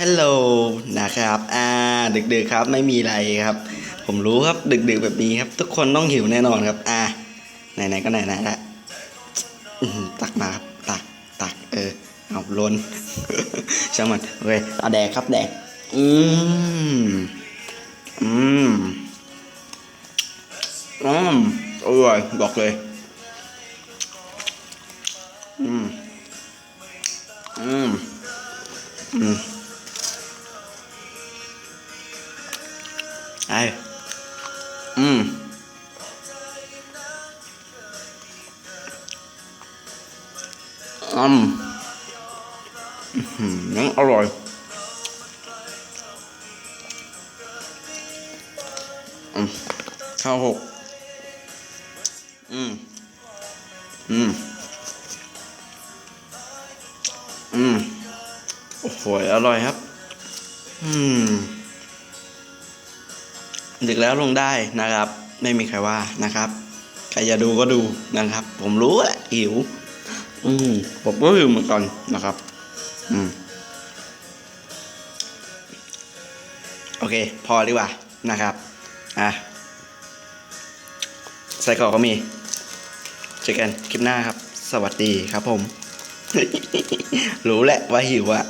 ฮัลโหลนะครับอ่าดึกๆครับไม่มีอะไรครับ ผมรู้ครับดึกๆแบบนี้ครับ ทุกคนต้องหิวแน่นอนครับ อ่าไหนๆก็ไหนๆละอื้อหือตักมาครับตักตักเออเอาล้นช่างมันโอเคเอาแดกครับแดกอืมอืมอืมอร่อยบอกเลยอืมอืมอืม ไออืมอืมอื้อหือยังอร่อยอืมข้าวหก อืม อืม อืม โอ้โห อร่อยครับ อืม ดึกแล้วลงได้นะครับ ไม่มีใครว่านะครับใครจะดูก็ดูนะครับ ผมรู้แหละหิว อืมผมก็หิวเหมือนกันนะครับ อืมโอเค พอดีกว่านะครับอะใส่กรอกก็มีเจอกันคลิปหน้าครับ สวัสดีครับผม รู้แหละว่าหิวอะ